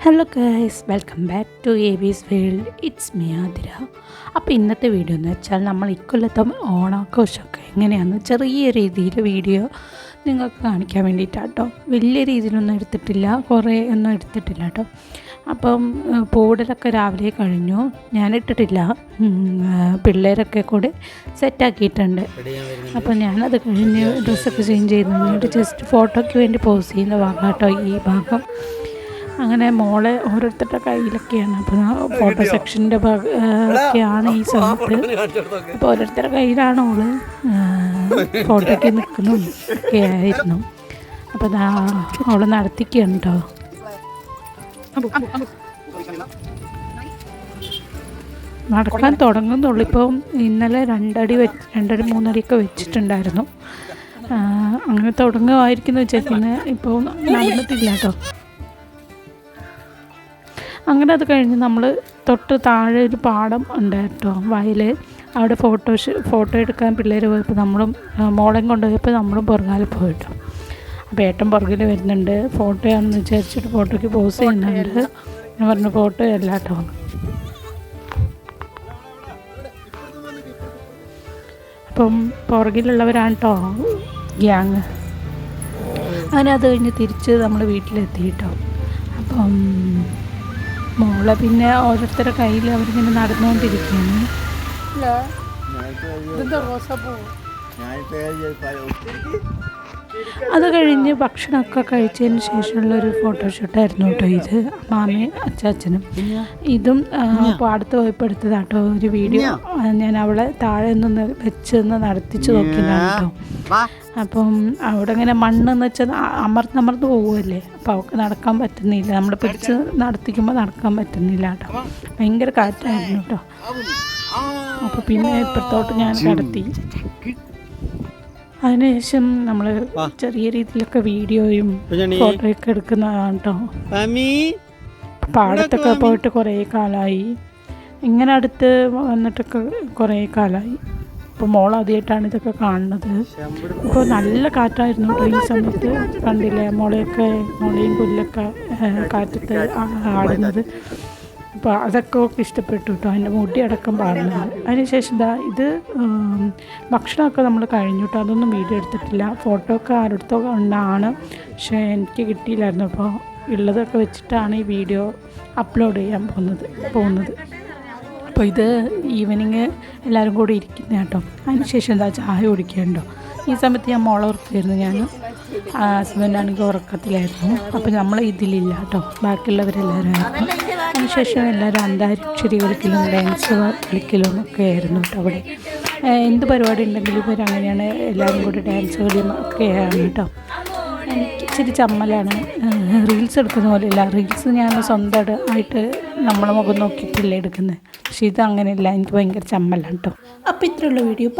Hello guys welcome back to A B's world it's me Athira അപ്പോൾ ഇന്നത്തെ video എന്ന് വെച്ചാൽ നമ്മൾ ഇക്കൊല്ലത്തെ ഓണാഘോഷമൊക്കെ എങ്ങനെയാണെന്ന് ചെറിയ രീതിയിൽ വീഡിയോ നിങ്ങൾക്ക് കാണിക്കാൻ വേണ്ടിയിട്ടാണ് കേട്ടോ വലിയ രീതിയിലൊന്നും എടുത്തിട്ടില്ല കുറേ ഒന്നും എടുത്തിട്ടില്ല കേട്ടോ അപ്പം പൂടലൊക്കെ രാവിലെ കഴിഞ്ഞു. ഞാൻ ഇട്ടിട്ടില്ല. പിള്ളേരൊക്കെ കൂടെ സെറ്റാക്കിയിട്ടുണ്ട് അപ്പം ഞാനത് കഴിഞ്ഞ് ഡ്രസ്സൊക്കെ ചേഞ്ച് ചെയ്ത് ജസ്റ്റ് ഫോട്ടോയ്ക്ക് വേണ്ടി പോസ് ചെയ്യുന്ന ഭാഗം കേട്ടോ ഈ ഭാഗം. അങ്ങനെ മോളെ ഓരോരുത്തരുടെ കയ്യിലൊക്കെയാണ്. അപ്പോൾ ഫോട്ടോ സെക്ഷന്റെ ഭാഗ ഒക്കെയാണ് ഈ സമയത്ത്. അപ്പോൾ ഓരോരുത്തരുടെ കയ്യിലാണ് ഓൾ ഫോട്ടോയ്ക്ക് നിൽക്കുന്നു ഒക്കെ ആയിരുന്നു. അപ്പോൾ ദാ അവൾ നടത്തിക്കുകയാണ് കേട്ടോ നടക്കാൻ തുടങ്ങുന്നുള്ളൂ. ഇപ്പം ഇന്നലെ രണ്ടടി വെച്ച് രണ്ടടി മൂന്നടിയൊക്കെ വെച്ചിട്ടുണ്ടായിരുന്നു. അങ്ങനെ തുടങ്ങുമായിരിക്കും എന്ന് പിന്നെ ഇപ്പോൾ നടന്നിട്ടില്ല കേട്ടോ അങ്ങനെ അത് കഴിഞ്ഞ് നമ്മൾ തൊട്ട് താഴെ ഒരു പാടം ഉണ്ട് കേട്ടോ വയൽ അവിടെ ഫോട്ടോ ഫോട്ടോ എടുക്കാൻ പിള്ളേർ പോയപ്പോൾ നമ്മളും മോളേം മോളെയും കൊണ്ടുപോയപ്പോൾ നമ്മളും പുറകാലെ പോയിട്ടോ. അപ്പോൾ ഏട്ടൻ പുറകിൽ വരുന്നുണ്ട്. ഫോട്ടോയാണെന്ന് വിചാരിച്ചിട്ട് ഫോട്ടോയ്ക്ക് പോസ് ചെയ്യുന്നുണ്ട്. ഞാൻ പറഞ്ഞു ഫോട്ടോ അല്ല കേട്ടോ അപ്പം പുറകിലുള്ളവരാണ് കേട്ടോ ഗ്യാങ് അങ്ങനെ അത് കഴിഞ്ഞ് തിരിച്ച് നമ്മൾ വീട്ടിലെത്തി കേട്ടോ അപ്പം മോളെ പിന്നെ ഓരോരുത്തരുടെ കയ്യിൽ അവരിങ്ങനെ നടന്നുകൊണ്ടിരിക്കുകയാണ് അത് കഴിഞ്ഞ് ഭക്ഷണമൊക്കെ കഴിച്ചതിന് ശേഷമുള്ള ഒരു ഫോട്ടോഷൂട്ടായിരുന്നു കേട്ടോ ഇത്. മാമയും അച്ചാച്ചനും. ഇതും പാടത്ത് പോയപ്പോൾ എടുത്തതാട്ടോ ഒരു വീഡിയോ ഞാൻ അവളെ താഴെ നിന്ന് വെച്ച് നിന്ന് നടത്തിച്ച് നോക്കിയതാണ് കേട്ടോ. അപ്പം അവിടെ ഇങ്ങനെ മണ്ണെന്ന് വെച്ചാൽ അമർന്നമർന്ന് പോകുമല്ലേ അപ്പോൾ അവൾക്ക് നടക്കാൻ പറ്റുന്നില്ല. നമ്മൾ പിടിച്ച് നടത്തിക്കുമ്പോൾ നടക്കാൻ പറ്റുന്നില്ല കേട്ടോ. ഭയങ്കര കാറ്റായിരുന്നു കേട്ടോ. അപ്പോൾ പിന്നെ ഇപ്പുറത്തോട്ട് ഞാൻ കടത്തി. അതിനുശേഷം നമ്മൾ ചെറിയ രീതിയിലൊക്കെ വീഡിയോയും ഫോട്ടോയൊക്കെ എടുക്കുന്നതാണ് കേട്ടോ പാടത്തൊക്കെ പോയിട്ട് കുറേ കാലമായി ഇങ്ങനെ അടുത്ത് വന്നിട്ടൊക്കെ കുറേ കാലമായി ഇപ്പോൾ മോൾ ആദ്യമായിട്ടാണ് ഇതൊക്കെ കാണുന്നത്. ഇപ്പോൾ നല്ല കാറ്റായിരുന്നു കേട്ടോ ഈ സമയത്ത്. കണ്ടില്ലേ? മോളെയൊക്കെ മോളെയും പുല്ലൊക്കെ കാറ്റത്ത് ആടുന്നത്. അപ്പോൾ അതൊക്കെ ഒക്കെ ഇഷ്ടപ്പെട്ടു കേട്ടോ അതിന്റെ മുടി അടക്കം പാടുന്നത്. അതിനുശേഷം ഇതാ ഇത് ഭക്ഷണമൊക്കെ നമ്മൾ കഴിഞ്ഞു കേട്ടോ അതൊന്നും വീഡിയോ എടുത്തിട്ടില്ല. ഫോട്ടോ ഒക്കെ ആരുടെ ഉണ്ടാണ് പക്ഷേ എനിക്ക് കിട്ടിയില്ലായിരുന്നു. അപ്പോൾ ഉള്ളതൊക്കെ വെച്ചിട്ടാണ് ഈ വീഡിയോ അപ്ലോഡ് ചെയ്യാൻ പോകുന്നത് പോകുന്നത്. അപ്പോൾ ഇത് ഈവനിങ് എല്ലാവരും കൂടി ഇരിക്കുന്ന കേട്ടോ അതിനുശേഷം എന്താ ചായ കുടിക്കണ്ടോ ഈ സമയത്ത് ഞാൻ മോളെ ഞാൻ ഹസ്ബൻഡാണെങ്കിൽ ഉറക്കത്തിലായിരുന്നു. അപ്പോൾ നമ്മൾ ഇതിലില്ല കേട്ടോ. ബാക്കിയുള്ളവരെല്ലാവരും അതിനുശേഷം എല്ലാവരും അന്താക്ഷരി കളിക്കലും ഡാൻസ് കളിക്കലും ഒക്കെ ആയിരുന്നു കേട്ടോ അവിടെ. എന്ത് പരിപാടി ഉണ്ടെങ്കിലും ഇവർ അങ്ങനെയാണ് എല്ലാവരും കൂടി ഡാൻസ് കളിയും ഒക്കെയാണ് കേട്ടോ. എനിക്ക് ഇച്ചിരി ചമ്മലാണ്. റീൽസ് എടുക്കുന്ന പോലെയല്ല. റീൽസ് ഞാൻ സ്വന്തം ആയിട്ട് നമ്മളെ മുഖം നോക്കിയിട്ടില്ല എടുക്കുന്നത് പക്ഷേ ഇത് അങ്ങനെയല്ല. എനിക്ക് ഭയങ്കര ചമ്മലാണ് കേട്ടോ. അപ്പോൾ ഇത്രയുള്ള വീഡിയോ.